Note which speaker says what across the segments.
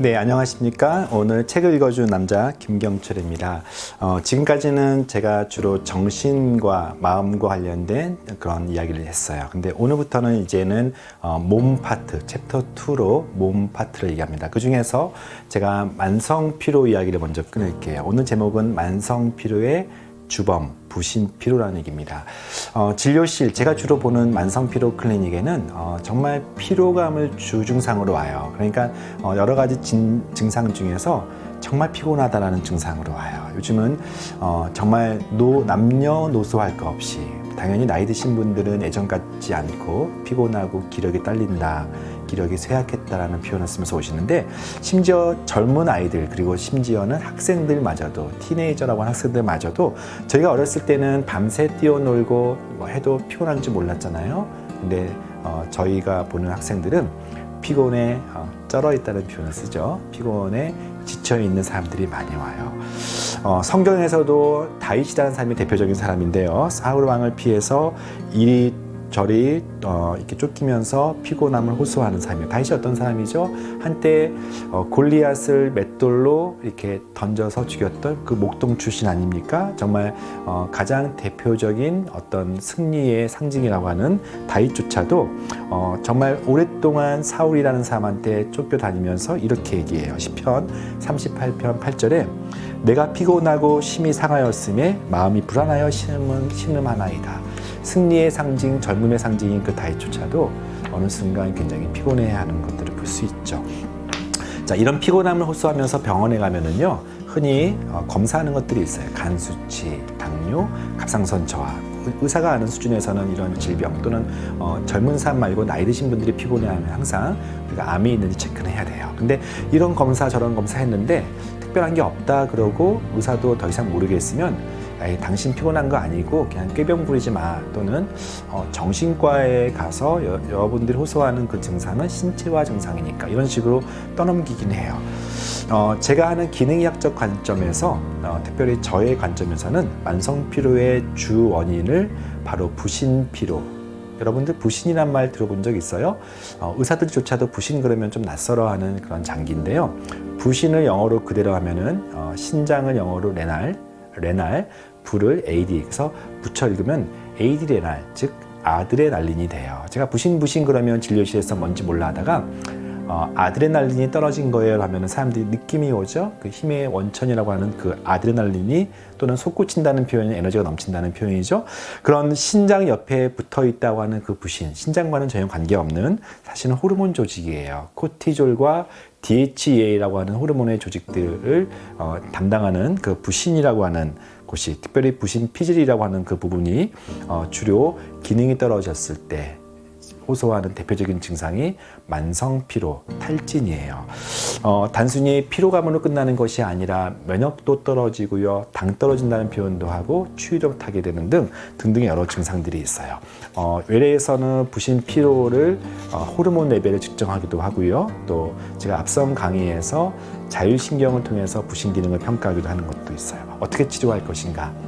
Speaker 1: 네, 안녕하십니까. 오늘 책을 읽어준 남자 김경철입니다. 어, 지금까지는 제가 주로 정신과 마음과 관련된 그런 이야기를 했어요. 근데 오늘부터는 이제는 어, 몸 파트, 챕터 2로 몸 파트를 얘기합니다. 그 중에서 제가 만성 피로 이야기를 먼저 끊을게요. 오늘 제목은 만성 피로의 주범, 부신 피로라는 얘기입니다. 어, 진료실, 제가 주로 보는 만성 피로 클리닉에는 어, 정말 피로감을 주증상으로 와요. 그러니까 어, 여러 가지 진, 증상 중에서 정말 피곤하다라는 증상으로 와요. 요즘은 어, 정말 노, 남녀 노소 할거 없이 당연히 나이 드신 분들은 예전 같지 않고 피곤하고 기력이 딸린다. 기력이 쇠약했다라는 표현을 쓰면서 오시는데 심지어 젊은 아이들 그리고 심지어는 학생들마저도 티네이저라고 하는 학생들마저도 저희가 어렸을 때는 밤새 뛰어놀고 뭐 해도 피곤한 줄 몰랐잖아요. 근데 어, 저희가 보는 학생들은 피곤에 어, 쩔어 있다는 표현을 쓰죠. 피곤에 지쳐 있는 사람들이 많이 와요. 어, 성경에서도 다윗이라는 사람이 대표적인 사람인데요. 사울 왕을 피해서 이 리 저리 어, 이렇게 쫓기면서 피곤함을 호소하는 사람이에요. 다윗이 어떤 사람이죠? 한때 어, 골리앗을 맷돌로 이렇게 던져서 죽였던 그 목동 출신 아닙니까? 정말 어, 가장 대표적인 어떤 승리의 상징이라고 하는 다윗조차도 어, 정말 오랫동안 사울이라는 사람한테 쫓겨 다니면서 이렇게 얘기해요. 시편 38편 8절에 내가 피곤하고 심히 상하였음에 마음이 불안하여 신음, 신음하나이다. 승리의 상징, 젊음의 상징인 그 다윗조차도 어느 순간 굉장히 피곤해하는 것들을 볼 수 있죠. 자, 이런 피곤함을 호소하면서 병원에 가면은요, 흔히 어, 검사하는 것들이 있어요. 간 수치, 당뇨, 갑상선 저하. 의사가 아는 수준에서는 이런 질병 또는 어, 젊은 사람 말고 나이 드신 분들이 피곤해하면 항상 우리가 암이 있는지 체크는 해야 돼요. 근데 이런 검사 저런 검사 했는데 특별한 게 없다 그러고 의사도 더 이상 모르겠으면 에이, 당신 피곤한 거 아니고 그냥 꾀병 부리지 마 또는 어, 정신과에 가서 여, 여러분들이 호소하는 그 증상은 신체화 증상이니까 이런 식으로 떠넘기긴 해요. 어, 제가 하는 기능의학적 관점에서 어, 특별히 저의 관점에서는 만성 피로의 주 원인을 바로 부신 피로 여러분들 부신이란 말 들어본 적 있어요? 어, 의사들조차도 부신 그러면 좀 낯설어하는 그런 장기인데요. 부신을 영어로 그대로 하면은 어, 신장을 영어로 레날, 레날, 불을 AD 그래서 붙여 읽으면 AD 레날 즉 아드레날린이 돼요. 제가 부신 부신 그러면 진료실에서 뭔지 몰라 하다가 어, 아드레날린이 떨어진 거예요 하면 사람들이 느낌이 오죠. 그 힘의 원천이라고 하는 그 아드레날린이 또는 솟구친다는 표현이 에너지가 넘친다는 표현이죠. 그런 신장 옆에 붙어 있다고 하는 그 부신, 신장과는 전혀 관계없는 사실은 호르몬 조직이에요. 코티졸과 DHEA라고 하는 호르몬의 조직들을 어, 담당하는 그 부신이라고 하는 곳이 특별히 부신 피질이라고 하는 그 부분이 어, 주로 기능이 떨어졌을 때 호소하는 대표적인 증상이 만성 피로, 탈진이에요. 어, 단순히 피로감으로 끝나는 것이 아니라 면역도 떨어지고요, 당 떨어진다는 표현도 하고 추위력 타게 되는 등 등등의 여러 증상들이 있어요. 어, 외래에서는 부신 피로를 어, 호르몬 레벨을 측정하기도 하고요. 또 제가 앞선 강의에서 자율신경을 통해서 부신 기능을 평가하기도 하는 것도 있어요. 어떻게 치료할 것인가?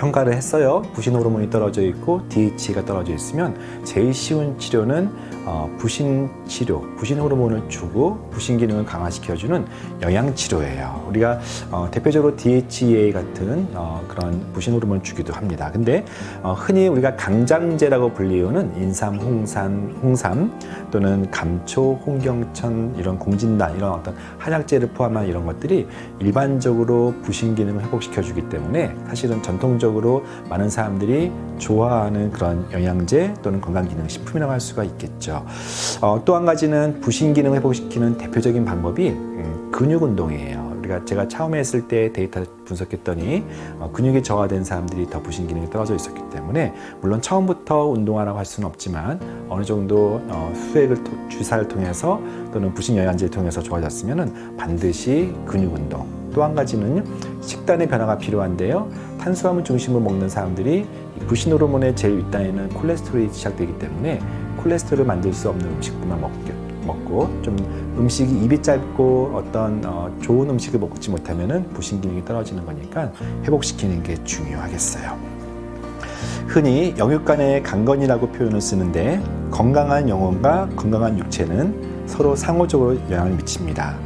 Speaker 1: 평가를 했어요. 부신 호르몬이 떨어져 있고 DH가 떨어져 있으면 제일 쉬운 치료는 어, 부신 치료, 부신 호르몬을 주고 부신 기능을 강화시켜주는 영양 치료예요. 우리가 어, 대표적으로 DHEA 같은 어, 그런 부신 호르몬을 주기도 합니다. 근데 어, 흔히 우리가 강장제라고 불리우는 인삼, 홍산, 홍삼 또는 감초, 홍경천 이런 공진단 이런 어떤 한약재를 포함한 이런 것들이 일반적으로 부신 기능을 회복시켜주기 때문에 사실은 전통적으로 전통적으로 많은 사람들이 좋아하는 그런 영양제 또는 건강 기능 식품이라고 할 수가 있겠죠. 어, 또한 가지는 부신 기능 회복시키는 대표적인 방법이 음, 근육 운동이에요. 우리가 제가 처음에 했을 때 데이터 분석했더니 어, 근육이 저하된 사람들이 더 부신 기능이 떨어져 있었기 때문에 물론 처음부터 운동하라고 할 수는 없지만 어느 정도 어, 수액을 토, 주사를 통해서 또는 부신 영양제를 통해서 좋아졌으면 반드시 근육 운동 또한 가지는 식단의 변화가 필요한데요. 탄수화물 중심으로 먹는 사람들이 부신 호르몬의 제일 윗단에는 콜레스테롤이 시작되기 때문에 콜레스테롤을 만들 수 없는 음식들만 먹게, 먹고 좀 음식이 입이 짧고 어떤 어, 좋은 음식을 먹지 못하면은 부신 기능이 떨어지는 거니까 회복시키는 게 중요하겠어요. 흔히 영육 간의 강건이라고 표현을 쓰는데 건강한 영혼과 건강한 육체는 서로 상호적으로 영향을 미칩니다.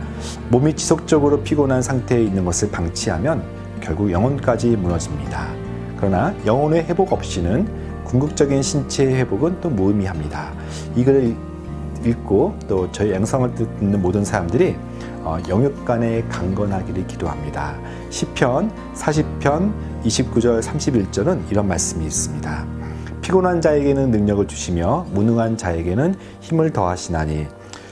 Speaker 1: 몸이 지속적으로 피곤한 상태에 있는 것을 방치하면 결국 영혼까지 무너집니다. 그러나 영혼의 회복 없이는 궁극적인 신체의 회복은 또 무의미합니다. 이 글을 읽고 또 저희 영상을 듣는 모든 사람들이 어, 영육 간에 강건하기를 기도합니다. 시편 40편 29절 31절은 이런 말씀이 있습니다. 피곤한 자에게는 능력을 주시며 무능한 자에게는 힘을 더하시나니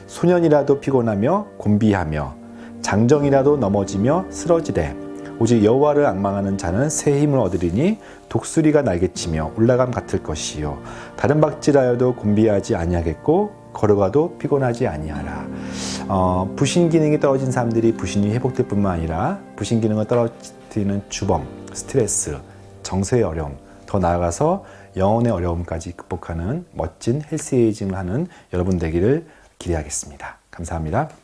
Speaker 1: 소년이라도 피곤하며 곤비하며 장정이라도 넘어지며 쓰러지되 오직 여호와를 악망하는 자는 새 힘을 얻으리니 독수리가 날개치며 올라감 같을 것이요 다른 박질하여도 곤비하지 아니하겠고 걸어가도 피곤하지 아니하라. 어, 부신 기능이 떨어진 사람들이 부신이 회복될 뿐만 아니라 부신 기능을 떨어뜨리는 주범, 스트레스, 정서의 어려움, 더 나아가서 영혼의 어려움까지 극복하는 멋진 헬스에이징을 하는 여러분 되기를 기대하겠습니다. 감사합니다.